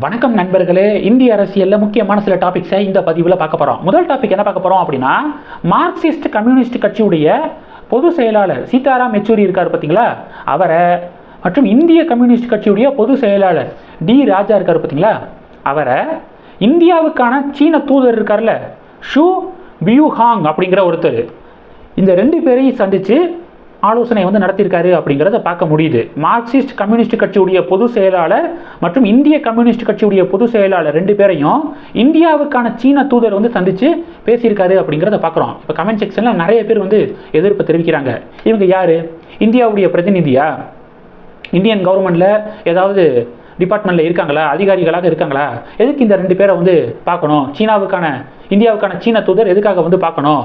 வணக்கம் நண்பர்களே இந்திய அரசியலில் முக்கியமான சில டாபிக்ஸை இந்த பதிவில் பார்க்க போகிறோம் முதல் டாபிக் என்ன பார்க்க போகிறோம் அப்படின்னா மார்க்சிஸ்ட் கம்யூனிஸ்ட் கட்சியுடைய பொது செயலாளர் சீதாராம் யெச்சூரி இருக்கார் பார்த்தீங்களா? அவரை மற்றும் இந்திய கம்யூனிஸ்ட் கட்சியுடைய பொது செயலாளர் டி ராஜா இருக்கார் பார்த்தீங்களா? அவரை இந்தியாவுக்கான சீன தூதர் இருக்கார்ல ஷூ பியூஹாங் அப்படிங்கிற ஒருத்தர். இந்த ரெண்டு பேரையும் சந்தித்து ஆலோசனை வந்து நடத்தியிருக்காரு அப்படிங்கிறத பார்க்க முடியுது. மார்க்சிஸ்ட் கம்யூனிஸ்ட் கட்சியுடைய பொது செயலாளர் மற்றும் இந்திய கம்யூனிஸ்ட் கட்சியுடைய பொதுச் செயலாளர் ரெண்டு பேரையும் இந்தியாவுக்கான சீன தூதர் வந்து சந்தித்து பேசியிருக்காரு அப்படிங்கிறத பார்க்குறோம். இப்போ கமெண்ட் செக்ஷனில் நிறைய பேர் வந்து எதிர்ப்பு தெரிவிக்கிறாங்க. இவங்க யார்? இந்தியாவுடைய பிரதிநிதியா? இந்தியன் கவர்மெண்ட்டில் ஏதாவது டிபார்ட்மெண்ட்டில் இருக்காங்களா? அதிகாரிகளாக இருக்காங்களா? எதுக்கு இந்த ரெண்டு பேரை வந்து பார்க்கணும்? சீனாவுக்கான இந்தியாவுக்கான சீன தூதர் எதுக்காக வந்து பார்க்கணும்?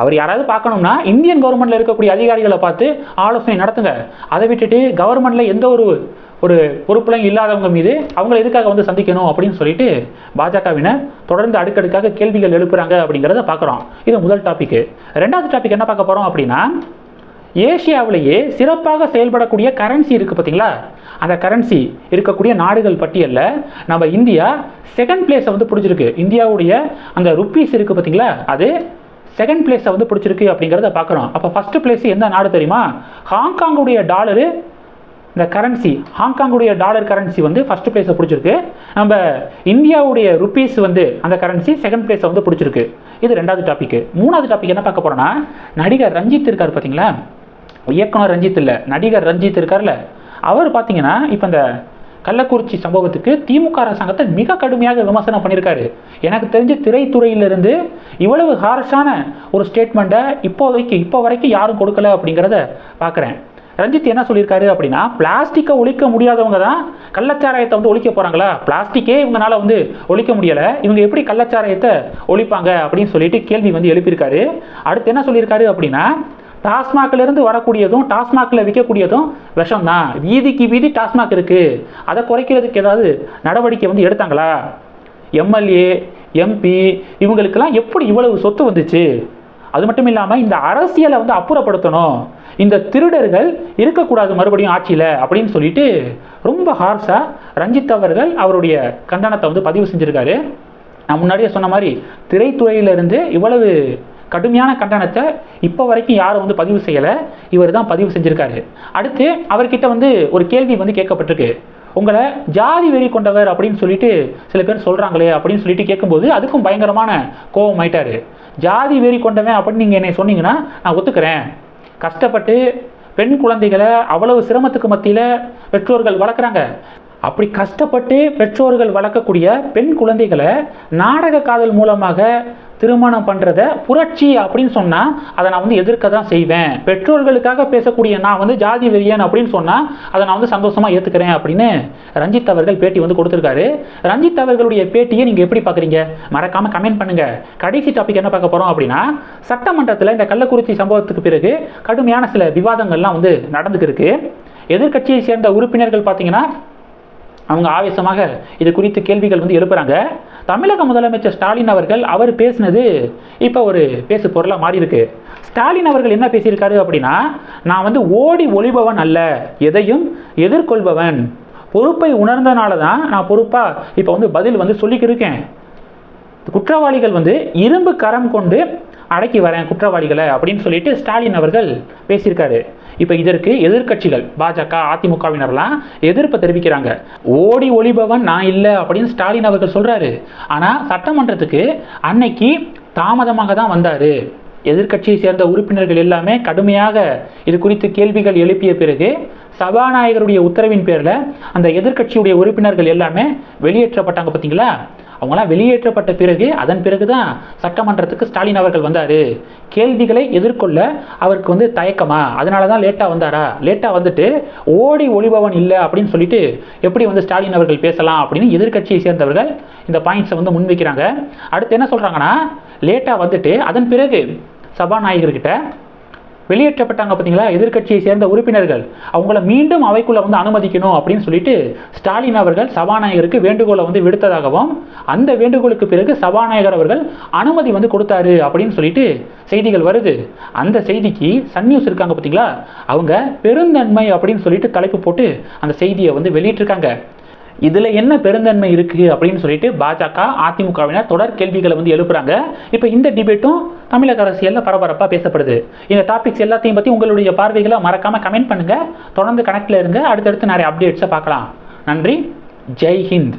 அவர் யாராவது பார்க்கணும்னா இந்தியன் கவர்மெண்ட்டில் இருக்கக்கூடிய அதிகாரிகளை பார்த்து ஆலோசனை நடத்துங்க. அதை விட்டுட்டு கவர்மெண்ட்டில் எந்த ஒரு ஒரு பொறுப்புலையும் இல்லாதவங்க மீது அவங்கள எதுக்காக வந்து சந்திக்கணும் அப்படின்னு சொல்லிட்டு பாஜகவினர் தொடர்ந்து அடுக்கடுக்காக கேள்விகள் எழுப்புறாங்க அப்படிங்கிறத பார்க்குறோம். இது முதல் டாபிக்கு ரெண்டாவது டாபிக் என்ன பார்க்க போகிறோம் அப்படின்னா ஏஷியாவிலேயே சிறப்பாக செயல்படக்கூடிய கரன்சி இருக்குது பார்த்தீங்களா? அந்த கரன்சி இருக்கக்கூடிய நாடுகள் பட்டியலில் நம்ம இந்தியா செகண்ட் பிளேஸை வந்து பிடிச்சிருக்கு. இந்தியாவுடைய அந்த ருப்பீஸ் இருக்குது பார்த்தீங்களா? அது செகண்ட் பிளேஸை வந்து பிடிச்சிருக்கு அப்படிங்கிறத பார்க்குறோம் அப்போ ஃபஸ்ட்டு பிளேஸ் எந்த நாடு தெரியுமா? ஹாங்காங்குடைய டாலரு இந்த கரன்சி ஹாங்காங்குடைய டாலர் கரன்சி வந்து ஃபஸ்ட் பிளேஸை பிடிச்சிருக்கு. நம்ம இந்தியாவுடைய ருப்பீஸ் வந்து அந்த கரன்சி செகண்ட் பிளேஸை வந்து பிடிச்சிருக்கு. இது ரெண்டாவது டாப்பிக்கு மூணாவது டாபிக் என்ன பார்க்க போகிறோன்னா நடிகர் ரஞ்சித் இருக்கார் பார்த்தீங்களா இயக்குனர் ரஞ்சித் இல்லை நடிகர் ரஞ்சித் இருக்கார்ல அவர் பார்த்தீங்கன்னா இப்போ இந்த கள்ளக்குறிச்சி சம்பவத்துக்கு திமுக அரசாங்கத்தை மிக கடுமையாக விமர்சனம் பண்ணியிருக்காரு. எனக்கு தெரிஞ்ச திரைத்துறையிலிருந்து இவ்வளவு ஹார்ஷான ஒரு ஸ்டேட்மெண்ட்டை இப்போதைக்கு இப்போ வரைக்கும் யாரும் கொடுக்கல அப்படிங்கிறத பார்க்குறேன். ரஞ்சித் என்ன சொல்லியிருக்காரு அப்படின்னா பிளாஸ்டிக்கை ஒழிக்க முடியாதவங்க தான் கள்ளச்சாராயத்தை வந்து ஒழிக்க போகிறாங்களா பிளாஸ்டிக்கே இவங்களால வந்து ஒழிக்க முடியலை. இவங்க எப்படி கள்ளச்சாராயத்தை ஒழிப்பாங்க அப்படின்னு சொல்லிட்டு கேள்வி வந்து எழுப்பியிருக்காரு. அடுத்து என்ன சொல்லியிருக்காரு அப்படின்னா டாஸ்மாக்லேருந்து வரக்கூடியதும் டாஸ்மாகில் விற்கக்கூடியதும் விஷம் தான் வீதிக்கு வீதி டாஸ்மாக் இருக்குது அதை குறைக்கிறதுக்கு ஏதாவது நடவடிக்கை வந்து எடுத்தாங்களா? எம்எல்ஏ எம்பி இவங்களுக்கெல்லாம் எப்படி இவ்வளவு சொத்து வந்துச்சு? அது மட்டும் இல்லாமல் இந்த அரசியலை வந்து அப்புறப்படுத்தணும். இந்த திருடர்கள் இருக்கக்கூடாது மறுபடியும் ஆட்சியில் அப்படின்னு சொல்லிட்டு ரொம்ப ஹார்ஸாக ரஞ்சித் அவர்கள் அவருடைய கண்டனத்தை வந்து பதிவு செஞ்சுருக்காரு. நான் முன்னாடியே சொன்ன மாதிரி திரைத்துறையிலிருந்து இவ்வளவு கடுமையான கண்டனத்தை இப்போ வரைக்கும் யாரும் வந்து பதிவு செய்யலை. இவர் தான் பதிவு செஞ்சுருக்காரு. அடுத்து அவர்கிட்ட வந்து ஒரு கேள்வி வந்து கேட்கப்பட்டிருக்கு. உங்களை ஜாதி வெறி கொண்டவர் அப்படின்னு சொல்லிட்டு சில பேர் சொல்கிறாங்களே அப்படின்னு சொல்லிட்டு கேட்கும்போது அதுக்கும் பயங்கரமான கோபம் ஆயிட்டாரு. ஜாதி வெறி கொண்டவன் அப்படின்னு நீங்கள் என்னை சொன்னீங்கன்னா நான் ஒத்துக்கிறேன். கஷ்டப்பட்டு பெண் குழந்தைகளை அவ்வளவு சிரமத்துக்கு மத்தியில் பெற்றோர்கள் வளர்க்குறாங்க. அப்படி கஷ்டப்பட்டு பெற்றோர்கள் வளர்க்கக்கூடிய பெண் குழந்தைகளை நாடக காதல் மூலமாக திருமணம் பண்ணுறத புரட்சி அப்படின்னு சொன்னால் அதை நான் வந்து எதிர்க்க தான் செய்வேன். பெற்றோர்களுக்காக பேசக்கூடிய நான் வந்து ஜாதி வெறியன் அப்படின்னு சொன்னால் அதை நான் வந்து சந்தோஷமாக ஏற்றுக்கிறேன் அப்படின்னு ரஞ்சித் அவர்கள் பேட்டி வந்து கொடுத்துருக்காரு. ரஞ்சித் அவர்களுடைய பேட்டியை நீங்கள் எப்படி பார்க்குறீங்க மறக்காமல் கமெண்ட் பண்ணுங்கள் கடைசி டாபிக் என்ன பார்க்க போகிறோம் அப்படின்னா சட்டமன்றத்தில் இந்த கள்ளக்குறிச்சி சம்பவத்துக்கு பிறகு கடுமையான சில விவாதங்கள்லாம் வந்து நடந்துக்கு இருக்கு எதிர்க்கட்சியை சேர்ந்த உறுப்பினர்கள் பார்த்தீங்கன்னா அவங்க ஆவேசமாக இது குறித்து கேள்விகள் வந்து எழுப்புறாங்க. தமிழக முதலமைச்சர் ஸ்டாலின் அவர்கள் அவர் பேசினது இப்போ ஒரு பேசு பொருளாக மாறி இருக்கு. ஸ்டாலின் அவர்கள் என்ன பேசியிருக்காரு அப்படின்னா நான் வந்து ஓடி ஒளிபவன் அல்ல எதையும் எதிர்கொள்பவன். பொறுப்பை உணர்ந்தனால தான் நான் பொறுப்பாக இப்போ வந்து பதில் வந்து சொல்லிக்கிருக்கேன் குற்றவாளிகள் வந்து இரும்பு கரம் கொண்டு அடக்கி வரேன் குற்றவாளிகளை அப்படின்னு சொல்லிட்டு ஸ்டாலின் அவர்கள் பேசியிருக்காரு. இப்போ இதற்கு எதிர்க்கட்சிகள் பாஜக அதிமுகவினர்லாம் எதிர்ப்பு தெரிவிக்கிறாங்க. ஓடி ஒளிபவன் நான் இல்லை அப்படின்னு ஸ்டாலின் அவர்கள் சொல்கிறாரு ஆனால் சட்டமன்றத்துக்கு அன்னைக்கு தாமதமாக தான் வந்தார். எதிர்க்கட்சியை சேர்ந்த உறுப்பினர்கள் எல்லாமே கடுமையாக இது குறித்து கேள்விகள் எழுப்பிய பிறகு சபாநாயகருடைய உத்தரவின் பேரில் அந்த எதிர்க்கட்சியுடைய உறுப்பினர்கள் எல்லாமே வெளியேற்றப்பட்டாங்க பார்த்தீங்களா அவங்களாம் வெளியேற்றப்பட்ட பிறகு அதன் பிறகு தான் சட்டமன்றத்துக்கு ஸ்டாலின் அவர்கள் வந்தார். கேள்விகளை எதிர்கொள்ள அவருக்கு வந்து தயக்கமா? அதனால தான் லேட்டாக வந்தாரா? லேட்டாக வந்துட்டு ஓடி ஒளிபவன் இல்லை அப்படின்னு சொல்லிட்டு எப்படி வந்து ஸ்டாலின் அவர்கள் பேசலாம் அப்படின்னு எதிர்க்கட்சியை சேர்ந்தவர்கள் இந்த பாயிண்ட்ஸை வந்து முன்வைக்கிறாங்க. அடுத்து என்ன சொல்கிறாங்கன்னா லேட்டாக வந்துட்டு அதன் பிறகு சபாநாயகர்கிட்ட வெளியேற்றப்பட்டாங்க பார்த்தீங்களா? எதிர்க்கட்சியை சேர்ந்த உறுப்பினர்கள். அவங்கள மீண்டும் அவைக்குள்ள வந்து அனுமதிக்கணும் அப்படின்னு சொல்லிட்டு ஸ்டாலின் அவர்கள் சபாநாயகருக்கு வேண்டுகோளை வந்து விடுத்ததாகவும் அந்த வேண்டுகோளுக்கு பிறகு சபாநாயகர் அவர்கள் அனுமதி வந்து கொடுத்தாரு அப்படின்னு சொல்லிட்டு செய்திகள் வருது. அந்த செய்திக்கு சன் நியூஸ் இருக்காங்க பார்த்தீங்களா? அவங்க பெருந்தன்மை அப்படின்னு சொல்லிட்டு தலைப்பு போட்டு அந்த செய்தியை வந்து வெளியிட்டிருக்காங்க. இதில் என்ன பெருந்தன்மை இருக்குது அப்படின்னு சொல்லிட்டு பாஜக அதிமுகவினர் தொடர் கேள்விகளை வந்து எழுப்புறாங்க. இப்போ இந்த டிபேட்டும் தமிழக அரசியலில் பரபரப்பாக பேசப்படுது. இந்த டாபிக்ஸ் எல்லாத்தையும் பற்றி உங்களுடைய பார்வைகளை மறக்காமல் கமெண்ட் பண்ணுங்கள் தொடர்ந்து கனெக்டில் இருங்க. அடுத்தடுத்து நிறைய அப்டேட்ஸை பார்க்கலாம். நன்றி. ஜெய் ஹிந்த்.